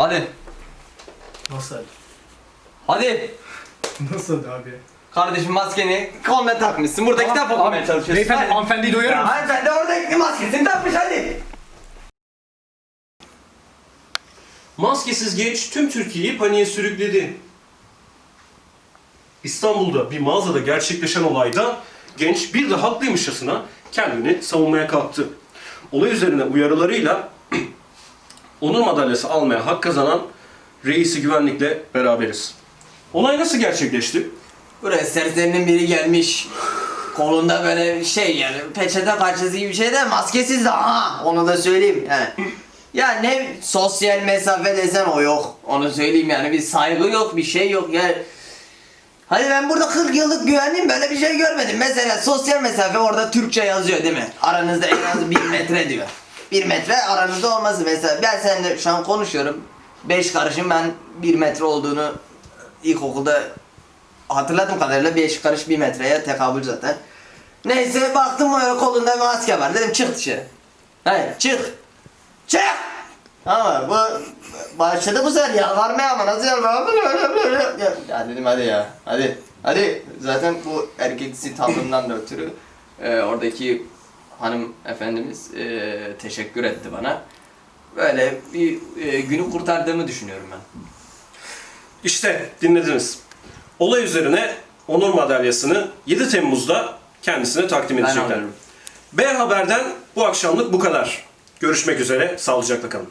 Hadi. Nasıl? Hadi. Nasıl abi? Kardeşim maskeni koluna takmışsın. Burada kitap okumaya çalışıyorsun. Beyefendi Hadi. hanımefendiyi duyuyor Ya musun? hanımefendi orada maskesini takmış hadi. Maskesiz genç tüm Türkiye'yi paniğe sürükledi. İstanbul'da bir mağazada gerçekleşen olayda genç bir de haklıymışçasına kendini savunmaya kalktı. Olay üzerine uyarılarıyla onur madalyası almaya hak kazanan reisi güvenlikle beraberiz. Olay nasıl gerçekleşti? Buraya serserinin biri gelmiş. Kolunda böyle şey yani peçete parçası gibi bir şey de maskesiz de ha onu da söyleyeyim yani. Ya ne sosyal mesafe desen o yok. Onu söyleyeyim yani bir saygı yok bir şey yok yani. Hadi ben burada 40 yıllık güvenliğim böyle bir şey görmedim. Mesela sosyal mesafe orada Türkçe yazıyor değil mi? Aranızda en az bir metre diyor. Bir metre aranızda olması mesela. Ben seninle şu an konuşuyorum. 5 karışım ben bir metre olduğunu ilkokulda hatırladığım kadarıyla 5 karış 1 metreye tekabül zaten. Neyse baktım öyle kolunda bir maske var. Dedim çık dışarı. Hayır çık. Çık. Ama bu başladı bu sefer yalvarmaya ama nasıl yalvarmaya ya, ya dedim hadi ya hadi hadi zaten bu erkeksi tavrımdan da ötürü e, oradaki hanım efendimiz e, teşekkür etti bana. Böyle bir e, günü kurtardığımı düşünüyorum ben. İşte dinlediniz. Olay üzerine onur madalyasını 7 Temmuz'da kendisine takdim Ben edecekler. B Haber'den bu akşamlık bu kadar. Görüşmek üzere, sağlıcakla kalın.